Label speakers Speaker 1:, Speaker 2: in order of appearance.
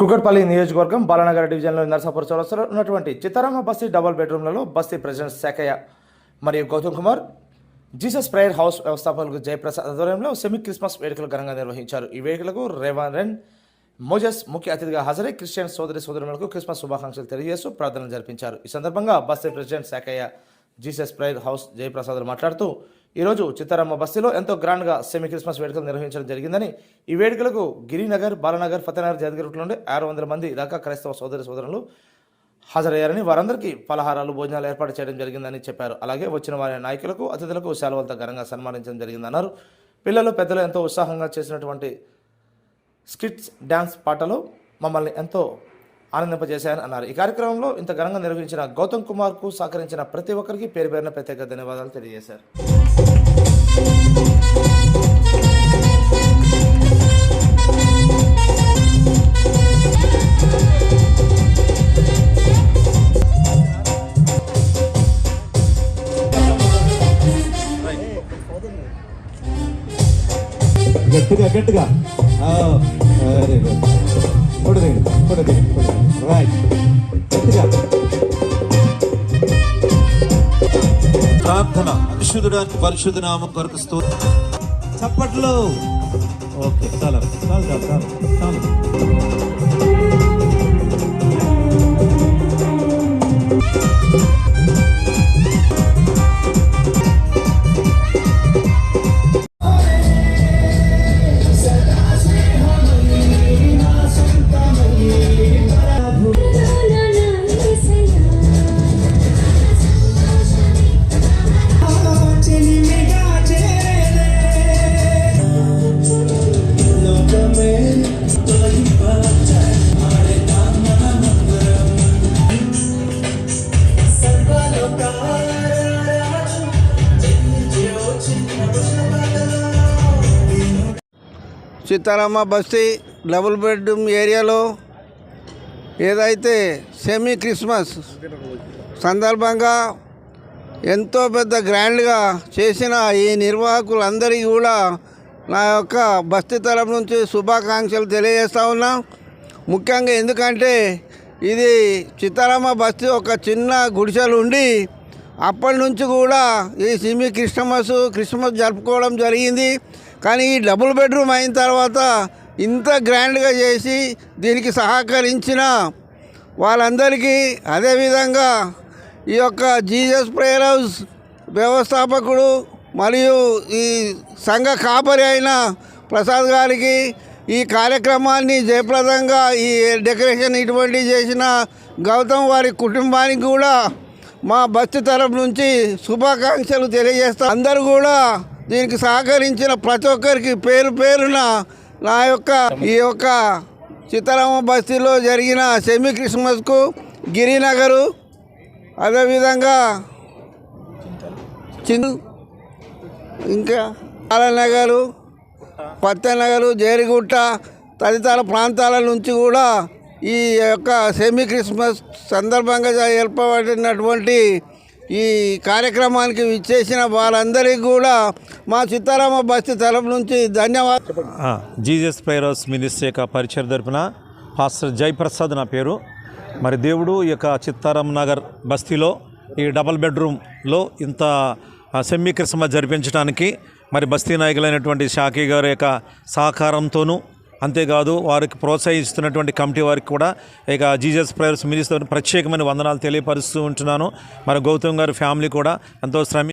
Speaker 1: కుకట్పల్లి నియోజకవర్గం బాలనగర్ డివిజన్లో నరసాపుర చౌరస్తాలో ఉన్నటువంటి చిత్తారామ బస్తీ డబుల్ బెడ్రూమ్లలో బస్తీ ప్రెసిడెంట్ శాఖయ్య మరియు Gautam Kumar Jesus prayer house వ్యవస్థాపకులకు Jayaprasad ఆధ్వర్యంలో సెమీ క్రిస్మస్ వేడుకలు ఘనంగా నిర్వహించారు. ఈ వేడుకలకు రేవారెన్ మోజస్ ముఖ్య అతిథిగా హాజరై క్రిస్టియన్ సోదరి సోదరులకు క్రిస్మస్ శుభాకాంక్షలు తెలియజేస్తూ ప్రార్థనలు జరిపించారు. ఈ సందర్భంగా బస్తీ president Shakhayya Jesus prayer house Jayaprasad మాట్లాడుతూ ఈరోజు చిత్తారమ్మ బస్తీలో ఎంతో గ్రాండ్గా సెమీ క్రిస్మస్ వేడుకలు నిర్వహించడం జరిగిందని ఈ వేడుకలకు గిరినగర్ బాలనగర్ ఫతేనగర్ జాదగిరి నుండి ఆరు వందల మంది దాకా క్రైస్తవ సోదరి సోదరులు హాజరయ్యారని వారందరికీ పలహారాలు భోజనాలు ఏర్పాటు చేయడం జరిగిందని చెప్పారు. అలాగే వచ్చిన వారి నాయకులకు అతిథులకు సెలవులతో ఘనంగా సన్మానించడం జరిగిందన్నారు. పిల్లలు పెద్దలు ఎంతో ఉత్సాహంగా చేసినటువంటి స్కిట్స్ డ్యాన్స్ పాటలు మమ్మల్ని ఎంతో ఆనందింపజేశాయని అన్నారు. ఈ కార్యక్రమంలో ఇంత ఘనంగా నిర్వహించిన గౌతమ్ కుమార్కు సహకరించిన ప్రతి ఒక్కరికి పేరు పేరున ప్రత్యేక ధన్యవాదాలు తెలియజేశారు.
Speaker 2: గట్టిగా గట్టిగా. గుడ్ ఫోటో రైట్ గట్టిగా
Speaker 3: ప్రార్థన పరిశుద్ధుడానికి పరిశుద్ధ నామం కొరకు స్తోత్రం.
Speaker 2: చప్పట్లు. ఓకే చాలా చాలు చాలు చాలు చాలు.
Speaker 4: సీతారామ బస్తీ డబుల్ బెడ్రూమ్ ఏరియాలో ఏదైతే సెమీ క్రిస్మస్ సందర్భంగా ఎంతో పెద్ద గ్రాండ్గా చేసిన ఈ నిర్వాహకులందరికీ కూడా నా యొక్క బస్తీ తరపు నుంచి శుభాకాంక్షలు తెలియజేస్తా ఉన్నా. ముఖ్యంగా ఎందుకంటే ఇది చిత్తారామ బస్తీ ఒక చిన్న గుడిసెలు ఉండి అప్పటి నుంచి కూడా ఈ సిమి క్రిస్టమస్ క్రిస్మస్ జరుపుకోవడం జరిగింది. కానీ ఈ డబుల్ బెడ్రూమ్ అయిన తర్వాత ఇంత గ్రాండ్గా చేసి దీనికి సహకరించిన వాళ్ళందరికీ అదేవిధంగా ఈ యొక్క జీసస్ ప్రేయర్ హౌస్ వ్యవస్థాపకుడు మరియు ఈ సంఘ కాపరి అయిన ప్రసాద్ గారికి ఈ కార్యక్రమాన్ని జయప్రదంగా ఈ డెకరేషన్ ఇటువంటి చేసిన గౌతమ్ వారి కుటుంబానికి కూడా మా బస్సు తరపు నుంచి శుభాకాంక్షలు తెలియజేస్తాం. అందరూ కూడా దీనికి సహకరించిన ప్రతి ఒక్కరికి పేరు పేరున నా యొక్క ఈ యొక్క సీతారామ బస్తీలో జరిగిన సెమీ క్రిస్మస్కు గిరినగరు అదేవిధంగా చిందు ఇంకా పాలనగరు పత్తెనగరు జేరిగుట్ట తదితర ప్రాంతాల నుంచి కూడా ఈ యొక్క సెమీ క్రిస్మస్ సందర్భంగా ఏర్పడినటువంటి ఈ కార్యక్రమానికి విచ్చేసిన వారందరికీ కూడా మా సీతారామ బస్తీ తరపు నుంచి ధన్యవాదాలు
Speaker 5: జీజస్ జీసస్ ప్రేయర్స్ మినిస్ట్రీ యొక్క పరిచయం తరపున పాస్టర్ జయప్రసాద్ నా పేరు. మరి దేవుడు ఈ యొక్క చిత్తారాం నగర్ బస్తీలో ఈ డబల్ బెడ్రూమ్లో ఇంత సెమీ క్రిస్మస్ జరిపించడానికి మరి బస్తీ నాయకులైనటువంటి షాకీ గారి యొక్క సహకారంతోనూ అంతేకాదు వారికి ప్రోత్సహిస్తున్నటువంటి కమిటీ వారికి కూడా ఇక జీసస్ ప్రేయర్స్ మినిస్టర్ ప్రత్యేకమైన వందనాలు తెలియపరుస్తూ ఉంటున్నాను. మరి గౌతమ్ గారి ఫ్యామిలీ కూడా ఎంతో శ్రమి